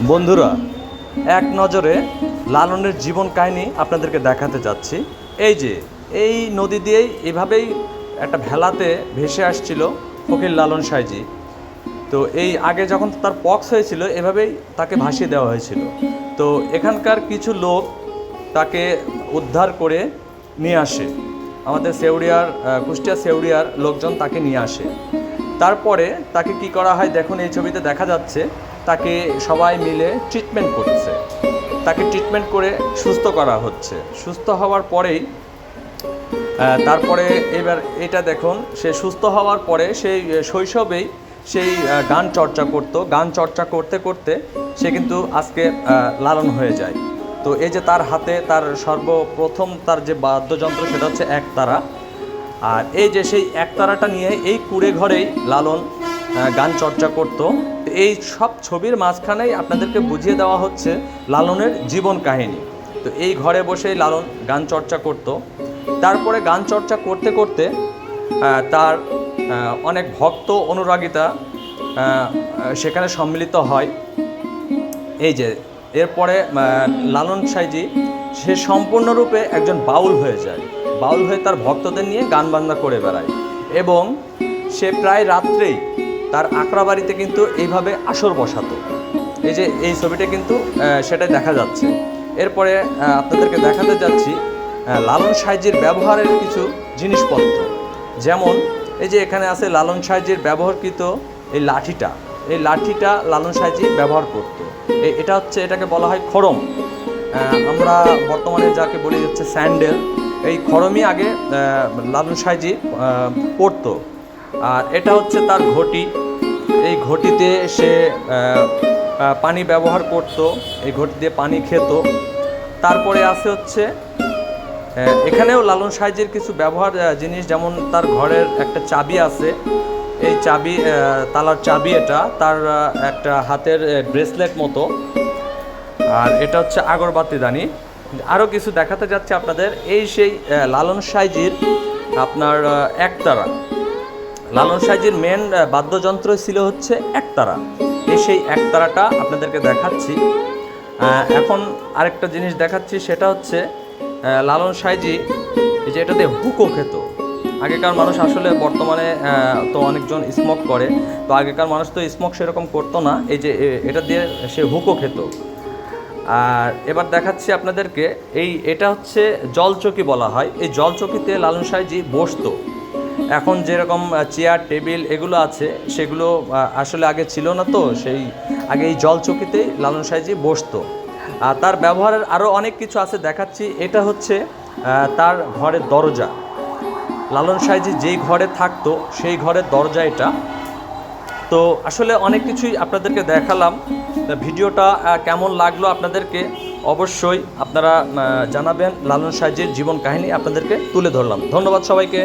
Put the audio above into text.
বন্ধুরা, এক নজরে লালনের জীবন কাহিনী আপনাদেরকে দেখাতে যাচ্ছি। এই যে, এই নদী দিয়েই এভাবেই একটা ভেলাতে ভেসে আসছিল ফকির লালন সাইজি। তো এই আগে যখন তার পক্স হয়েছিল, এভাবেই তাকে ভাসিয়ে দেওয়া হয়েছিল। তো এখানকার কিছু লোক তাকে উদ্ধার করে নিয়ে আসে। আমাদের সেউরিয়ার কুষ্টিয়া সেউরিয়ার লোকজন তাকে নিয়ে আসে। তারপরে তাকে কি করা হয়, দেখুন এই ছবিতে দেখা যাচ্ছে। তাকে সবাই মিলে ট্রিটমেন্ট করছে। তাকে ট্রিটমেন্ট করে সুস্থ করা হচ্ছে। সুস্থ হওয়ার পরেই তারপরে এবার এটা দেখুন, সে সুস্থ হওয়ার পরে সেই শৈশবেই সেই গান চর্চা করত। গান চর্চা করতে করতে সে কিন্তু আজকে লালন হয়ে যায়। তো এই যে তার হাতে তার সর্বপ্রথম তার যে বাদ্যযন্ত্র, সেটা হচ্ছে একতারা। আর এই যে সেই একতারাটা নিয়ে এই কুড়ে ঘরেই লালন গান চর্চা করত। এই সব ছবির মাঝখানেই আপনাদেরকে বুঝিয়ে দেওয়া হচ্ছে লালনের জীবন কাহিনী। তো এই ঘরে বসেই লালন গান চর্চা করত। তারপরে গান চর্চা করতে করতে তার অনেক ভক্ত অনুরাগিতা সেখানে সম্মিলিত হয়। এই যে, এরপরে লালন সাইজি, সে সম্পূর্ণরূপে একজন বাউল হয়ে যায়। বাউল হয়ে তার ভক্তদের নিয়ে গান বাজনা করে বেড়ায়। এবং সে প্রায় রাত্রেই তার আকড়া বাড়িতে কিন্তু এইভাবে আসর বসাতো। এই যে এই ছবিটা কিন্তু সেটাই দেখা যাচ্ছে। এরপরে আপনাদেরকে দেখাতে যাচ্ছি লালন সাইজির ব্যবহারের কিছু জিনিসপত্র। যেমন এই যে এখানে আছে লালন সাইজির ব্যবহারকৃত এই লাঠিটা। এই লাঠিটা লালন সাইজি ব্যবহার করত। এটা হচ্ছে এটাকে বলা হয় খড়ম। আমরা বর্তমানে যাকে বলি হচ্ছে স্যান্ডেল। এই খড়মই আগে লালন আহ, পরতো। আর এটা হচ্ছে তার ঘটি। এই ঘটিতে সে পানি ব্যবহার করত, এই ঘটি দিয়ে পানি খেত। তারপরে আছে হচ্ছে এখানেও লালন সাইজের কিছু ব্যবহার জিনিস, যেমন তার ঘরের একটা চাবি আছে। এই চাবি তালার চাবি এটা, তার একটা হাতের ব্রেসলেট মতো। আর এটা হচ্ছে আগরবাতি দানি। আরও কিছু দেখাতে যাচ্ছে আপনাদের। এই সেই লালন সাইজির আপনার একতারা। লালন সাইজির মেন বাদ্যযন্ত্র ছিল হচ্ছে একতারা। এই সেই একতারাটা আপনাদেরকে দেখাচ্ছি। এখন আরেকটা জিনিস দেখাচ্ছি, সেটা হচ্ছে লালন সাইজি, এই যে এটা দিয়ে হুকো খেত। আগেকার মানুষ আসলে বর্তমানে তো অনেকজন স্মোক করে। তো আগেকার মানুষ তো স্মোক সেরকম করতো না। এই যে এটা দিয়ে সে হুকো খেত। আর এবার দেখাচ্ছি আপনাদেরকে, এই, এটা হচ্ছে জলচকি বলা হয়। এই জলচকিতে লালন সাইজি বসতো। এখন যেরকম চেয়ার টেবিল এগুলো আছে, সেগুলো আসলে আগে ছিল না তো, সেই আগে এই জলচকিতেই লালন সাইজি বসতো। আর তার ব্যবহারের আরও অনেক কিছু আছে দেখাচ্ছি। এটা হচ্ছে তার ঘরের দরজা। লালন সাইজি যেই ঘরে থাকতো, সেই ঘরের দরজা এটা। তো আসলে অনেক কিছুই আপনাদেরকে দেখালাম। ভিডিওটা কেমন লাগল আপনাদেরকে? অবশ্যই আপনারা জানাবেন। লালন সাইজির জীবন কাহিনী আপনাদেরকে তুলে ধরলাম। ধন্যবাদ সবাইকে।